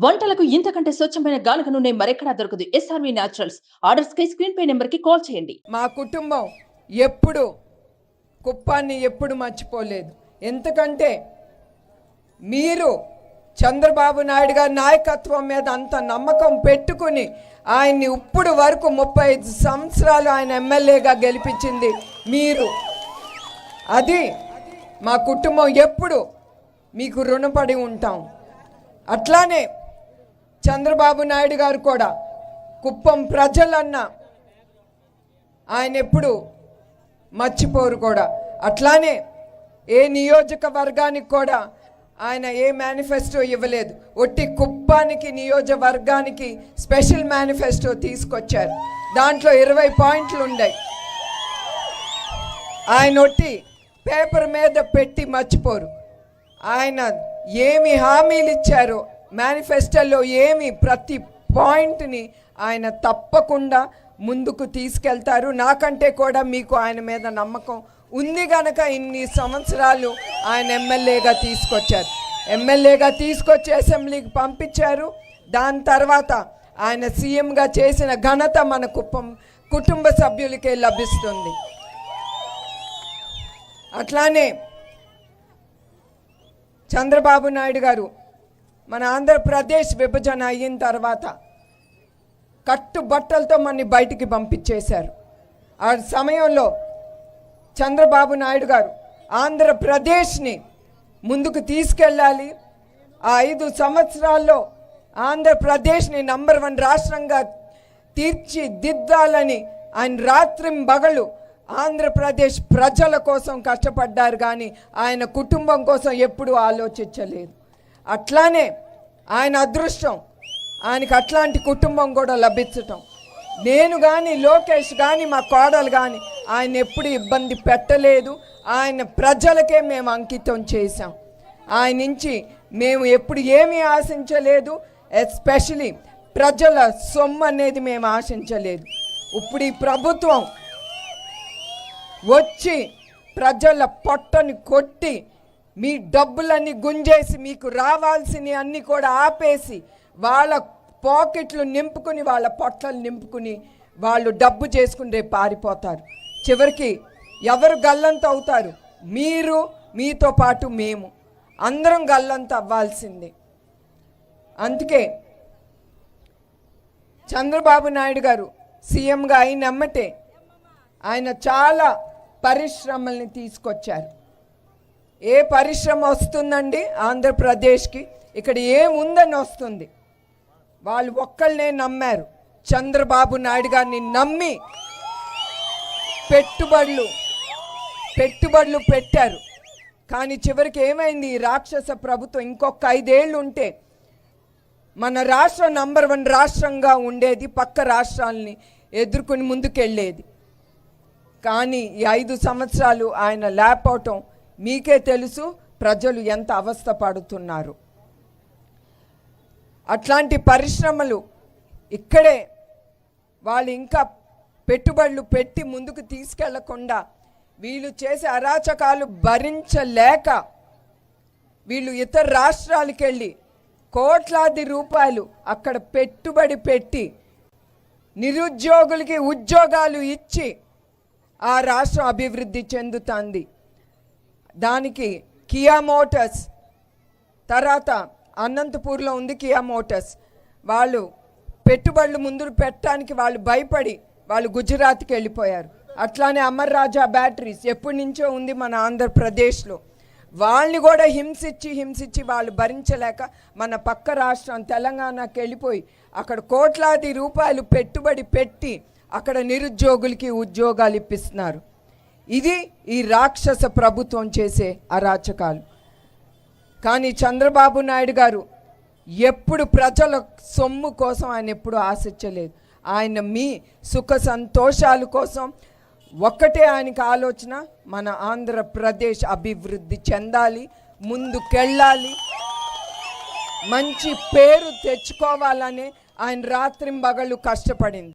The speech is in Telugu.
వంటలకు ఇంతకంటే స్వచ్ఛమైన గానుగ నూనె మరెక్కడా దొరకదు. SRV naturals. ఆర్డర్స్ కై స్క్రీన్ పై నెంబర్కి కాల్ చేయండి. మా కుటుంబం ఎప్పుడు కుప్పాన్ని ఎప్పుడు మర్చిపోలేదు. ఎందుకంటే మీరు చంద్రబాబు నాయుడు గారి నాయకత్వం మీద అంత నమ్మకం పెట్టుకుని ఆయన్ని ఇప్పుడు వరకు ముప్పై ఐదు సంవత్సరాలు ఆయన ఎమ్మెల్యేగా గెలిపించింది మీరు. అది మా కుటుంబం ఎప్పుడు మీకు రుణపడి ఉంటాం. అట్లానే చంద్రబాబు నాయుడు గారు కూడా కుప్పం ప్రజలన్న ఆయన ఎప్పుడు మర్చిపోరు కూడా. అట్లానే ఏ నియోజకవర్గానికి కూడా ఆయన ఏ మేనిఫెస్టో ఇవ్వలేదు. ఒట్టి కుప్పానికి నియోజకవర్గానికి స్పెషల్ మేనిఫెస్టో తీసుకొచ్చారు. దాంట్లో ఇరవై పాయింట్లు ఉన్నాయి ఆయన ఒట్టి పేపర్ మీద పెట్టి మర్చిపోరు. ఆయన ఏమి హామీలు ఇచ్చారో మేనిఫెస్టోలో ఏమి ప్రతి పాయింట్ని ఆయన తప్పకుండా ముందుకు తీసుకెళ్తారు. నాకంటే కూడా మీకు ఆయన మీద నమ్మకం ఉంది గనక ఇన్ని సంవత్సరాలు ఆయన ఎమ్మెల్యేగా తీసుకొచ్చారు. ఎమ్మెల్యేగా తీసుకొచ్చి అసెంబ్లీకి పంపించారు. దాని తర్వాత ఆయన సీఎంగా చేసిన ఘనత మన కుప్పం కుటుంబ సభ్యులకే లభిస్తుంది. అట్లానే చంద్రబాబు నాయుడు గారు మన ఆంధ్రప్రదేశ్ విభజన అయిన తర్వాత కట్టుబట్టలతో మనని బయటికి పంపించేశారు. ఆ సమయంలో చంద్రబాబు నాయుడు గారు ఆంధ్రప్రదేశ్ని ముందుకు తీసుకెళ్ళాలి. ఆ ఐదు సంవత్సరాల్లో ఆంధ్రప్రదేశ్ని నంబర్ వన్ రాష్ట్రంగా తీర్చిదిద్దాలని ఆయన రాత్రింబగలు ఆంధ్రప్రదేశ్ ప్రజల కోసం కష్టపడ్డారు కానీ ఆయన కుటుంబం కోసం ఎప్పుడూ ఆలోచించలేదు. అట్లానే ఆయన అదృష్టం ఆయనకి అట్లాంటి కుటుంబం కూడా లభించటం. నేను కానీ లోకేష్ కానీ మా కోడలు కానీ ఆయన ఎప్పుడు ఇబ్బంది పెట్టలేదు. ఆయన ప్రజలకే మేము అంకితం చేశాం. ఆయన నుంచి మేము ఎప్పుడు ఏమీ ఆశించలేదు. ఎస్పెషలీ ప్రజల సొమ్ము అనేది మేము ఆశించలేదు. ఇప్పుడు ఈ ప్రభుత్వం వచ్చి ప్రజల పొట్టని కొట్టి మీ డబ్బులన్నీ గుంజేసి మీకు రావాల్సినవి అన్నీ కూడా ఆపేసి వాళ్ళ పాకెట్లు నింపుకుని వాళ్ళ పొట్టలు నింపుకుని వాళ్ళు డబ్బు చేసుకుని రేపు పారిపోతారు. చివరికి ఎవరు గల్లంత అవుతారు? మీరు మీతో పాటు మేము. అందరం గల్లంత అవ్వాల్సిందే. అందుకే చంద్రబాబు నాయుడు గారు సీఎంగా అయిన ఎమ్మటే ఆయన చాలా పరిశ్రమల్ని తీసుకొచ్చారు. ఏ పరిశ్రమ వస్తుందండి ఆంధ్రప్రదేశ్కి? ఇక్కడ ఏముందని వస్తుంది? వాళ్ళు ఒక్కళ్ళనే నమ్మారు. చంద్రబాబు నాయుడు గారిని నమ్మి పెట్టుబడులు పెట్టుబడులు పెట్టారు. కానీ చివరికి ఏమైంది? ఈ రాక్షస ప్రభుత్వం ఇంకొక ఐదేళ్ళు ఉంటే మన రాష్ట్రం నంబర్ వన్ రాష్ట్రంగా ఉండేది పక్క రాష్ట్రాలని ఎదుర్కొని ముందుకెళ్ళేది. కానీ ఈ ఐదు సంవత్సరాలు ఆయన లేకపోవటం మీకే తెలుసు ప్రజలు ఎంత అవస్థ పడుతున్నారు అట్లాంటి పరిశ్రమలు ఇక్కడే వాళ్ళు ఇంకా పెట్టుబడులు పెట్టి ముందుకు తీసుకెళ్ళకుండా వీళ్ళు చేసే అరాచకాలు భరించలేక వీళ్ళు ఇతర రాష్ట్రాలకు వెళ్ళి కోట్లాది రూపాయలు అక్కడ పెట్టుబడి పెట్టి నిరుద్యోగులకి ఉద్యోగాలు ఇచ్చి ఆ రాష్ట్రం అభివృద్ధి చెందుతుంది. దానికి కియా మోటార్స్ తర్వాత అనంతపూర్లో ఉంది కియా మోటార్స్. వాళ్ళు పెట్టుబడులు ముందు పెట్టడానికి వాళ్ళు భయపడి వాళ్ళు గుజరాత్కి వెళ్ళిపోయారు. అట్లానే అమర్ రాజా బ్యాటరీస్ ఎప్పటి నుంచో ఉంది మన ఆంధ్రప్రదేశ్లో. వాళ్ళని కూడా హింసించి హింసించి వాళ్ళు భరించలేక మన పక్క రాష్ట్రం తెలంగాణకి వెళ్ళిపోయి అక్కడ కోట్లాది రూపాయలు పెట్టుబడి పెట్టి అక్కడ నిరుద్యోగులకి ఉద్యోగాలు ఇప్పిస్తున్నారు. ఇది ఈ రాక్షస ప్రభుత్వం చేసే అరాచకాలు. కానీ చంద్రబాబు నాయుడు గారు ఎప్పుడు ప్రజల సొమ్ము కోసం ఆయన ఎప్పుడు ఆశించలేదు. ఆయన మీ సుఖ సంతోషాల కోసం ఒక్కటే ఆయనకి ఆలోచన మన ఆంధ్రప్రదేశ్ అభివృద్ధి చెందాలి ముందుకెళ్ళాలి మంచి పేరు తెచ్చుకోవాలనే ఆయన రాత్రింబగళ్ళు కష్టపడింది.